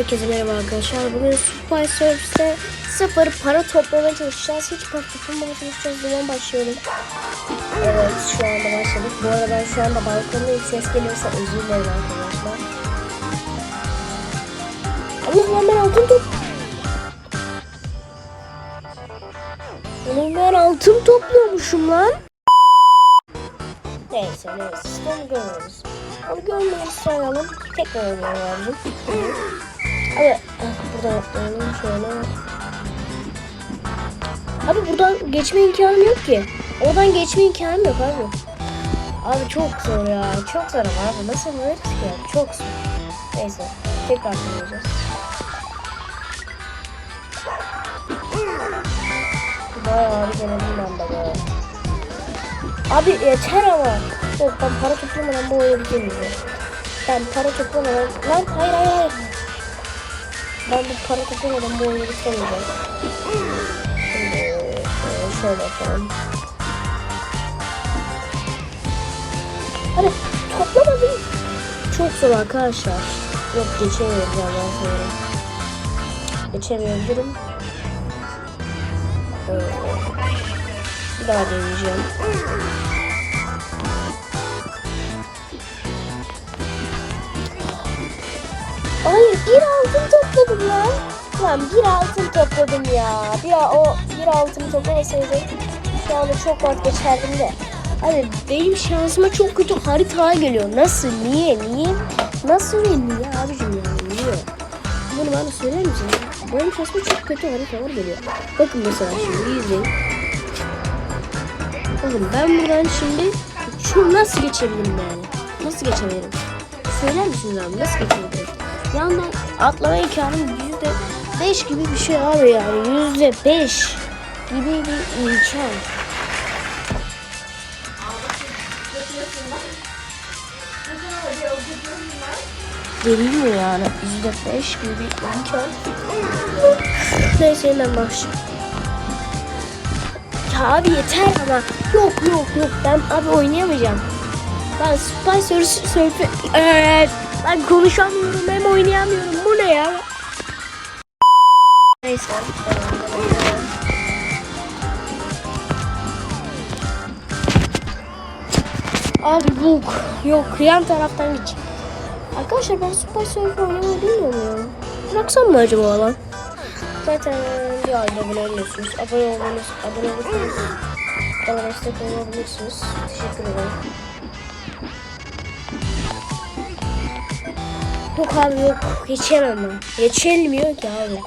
Herkese merhaba arkadaşlar. Bugün Super Surf'te sıfır para toplamaya çalışacağız. Hiç para toplamaya çalışacağız. Buradan başlıyorum. Evet şu anda başladık. Bu arada ben şu anda balkondayım. Ses geliyorsa özür dilerim arkadaşlar. Allah'ım ben altın top. Oğlum ben altın topluyormuşum lan. Neyse neyse. Onu görmüyoruz. Onu görmeyi sayalım. Tekrar oynayalım Abi ah, buradan atlayalım şöyle. Abi buradan geçme imkanım yok ki. Oradan geçme imkanım yok abi. Abi çok zor ya. Çok zor ama abi. Nasıl böyle ki? Çok zor. Neyse. Tekrar deneyeceğiz. Bayağı bir denedim ben de. Abi yeter ama. Yok ben para toplamadan bu oyunu bitirmeyeceğim. Ben para toplamadan... Lan hayır hayır hayır. Ben bu para toplamadan bu oyunu bitirmeyeceğim. Şimdi e, şöyle yapalım. Hadi toplamadım. Çok zor arkadaşlar. Yok geçemiyorum ben. Geçemiyorum. Ee, bir daha deneyeceğim. Hayır bir altın topladım lan. Lan bir altın topladım ya. Bir o bir altın toplamasaydım şu anda çok vazgeçerdim de. Abi benim şansıma çok kötü haritaya geliyor. Nasıl? Niye? Niye? Nasıl ve niye abicim ya? Niye? Bunu bana söyler misin? ya? Benim şansıma çok kötü haritalar geliyor. Bakın mesela şimdi izleyin. Bakın ben buradan şimdi şu nasıl geçebilirim yani? Nasıl geçebilirim? Söyler misiniz abi nasıl geçebilirim? Yandan atlama imkanım yüzde beş gibi bir şey abi yani yüzde beş gibi bir imkan. Geliyor yani yüzde beş gibi bir imkan. Neyse hemen başlayalım. Ya abi yeter ama yok yok yok ben abi oynayamayacağım. Ben Spy Surf Surf'ü evet, ben konuşamıyorum hem oynayamıyorum. Bu ne ya? Neyse. Abi bu yok yan taraftan gideceğim. Arkadaşlar ben Spy Surf oynamayı bilmiyorum ya. Bıraksam mı acaba lan? Zaten bir ayda abone olmuyorsunuz. Abone olmanız, abone olursanız bana destek olabilirsiniz. Teşekkür ederim. Yok abi yok. Geçemem ben. Geçilmiyor ki abi.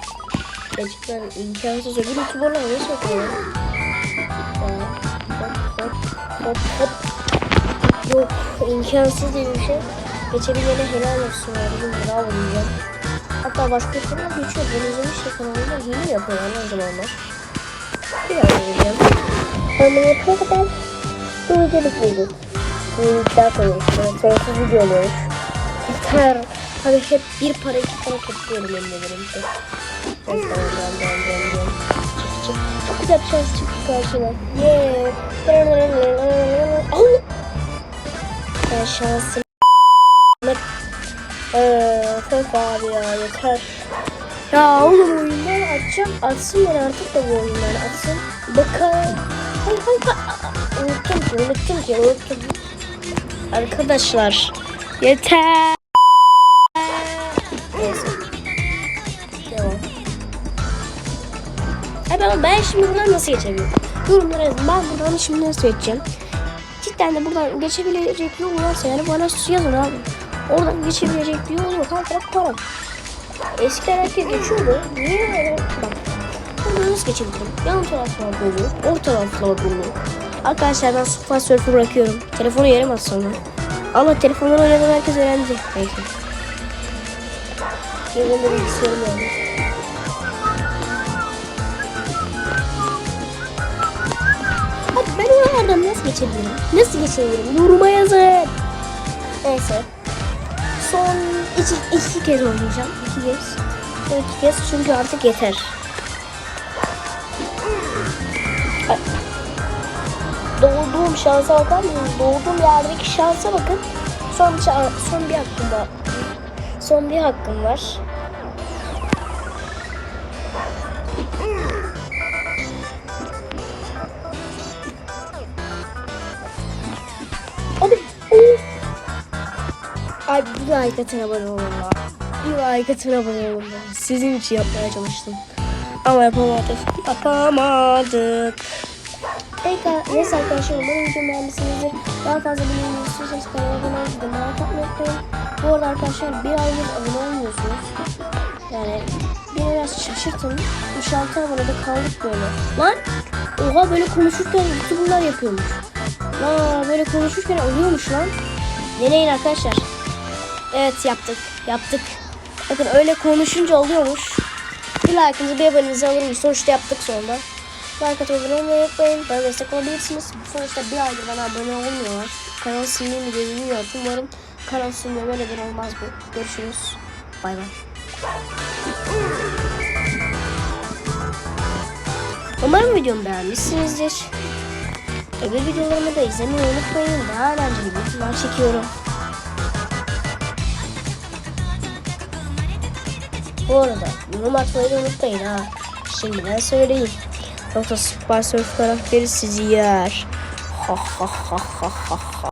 Gerçekten imkansız. Öbür youtuberlar nasıl yapıyor? Hop hop hop. Yok imkansız diye bir şey. Geçebilene helal olsun abi. Bravo diyeceğim. Hatta başka kanal geçiyor. Ben izlemiş ya kanalında yeni yapıyorlar o zamanlar. Bir daha deneyeceğim. Ben bunu yapana kadar bu videoluk bulduk. Bu videolar koyuyoruz. Sonrası video oluyormuş. Yeter. Hadi hep bir para iki para topluyorum elimde benim de. Neyse ben. Çok güzel bir şans çıktı karşıma. Yeah. Allah. Ben şansım. Eee Öf abi ya yeter. Ya oğlum oyunları açacağım. Atsın beni artık da bu oyunları atsın. Bakalım. Hay hay hay. Unuttum ki unuttum ki unuttum. Arkadaşlar yeter. Ay ben, şimdi buradan nasıl geçebilirim? Yorumlara yazın. Ben buradan şimdi nasıl geçeceğim? Cidden de buradan geçebilecek yol varsa yani bana yazın abi. Oradan geçebilecek bir yol yok. Taraf para. Eskiden herkes geçiyordu. Niye öyle? Bak. Buradan nasıl geçebilirim? Yan taraflar dolu. Orta taraflar dolu. Arkadaşlar ben Super Surf'ı bırakıyorum. Telefonu yere mi sonra? Ama telefondan oynadan herkes öğrendi. Neyse. Yanımda bilgisayarım yani. Nasıl geçebilirim? Nasıl geçebilirim? Yoruma yazın. Neyse. Son iki, iki kez oynayacağım. İki kez. Son iki kez çünkü artık yeter. Doğduğum şansa bakar mısınız? Doğduğum yerdeki şansa bakın. Son, son bir hakkım var. Son bir hakkım var. Ay bir like atın abone olun. Bir like atın abone olun. Sizin için yapmaya çalıştım. Ama yapamadık. Yapamadık. Peki, neyse arkadaşlar umarım videomu beğenmişsinizdir. Daha fazla bilmeyi istiyorsanız kanala abone olmayı like atmayı unutmayın. Bu arada arkadaşlar bir aydır abone olmuyorsunuz. Yani beni biraz şaşırtın. 3-6 abonede kaldık böyle. Lan oha böyle konuşurken youtuberlar yapıyormuş. Aa böyle konuşurken oluyormuş lan. Deneyin arkadaşlar. Evet yaptık. Yaptık. Bakın öyle konuşunca oluyormuş. Bir like'ınızı bir abonenizi alırım. Sonuçta yaptık sonunda. Like olmayı unutmayın. Bana destek olabilirsiniz. Sonuçta bir aydır bana abone olmuyorlar. Kanal silmeyi bilmiyorum. Umarım kanal silmiyor. Böyledir olmaz bu. Görüşürüz. Bay bay. Umarım videomu beğenmişsinizdir. Öbür videolarımı da izlemeyi unutmayın. Daha eğlenceli videolar çekiyorum. Bu arada yorum atmayı unutmayın ha. Şimdiden söyleyeyim. Yoksa Super Surf karakteri sizi yer. Ha ha ha ha ha ha.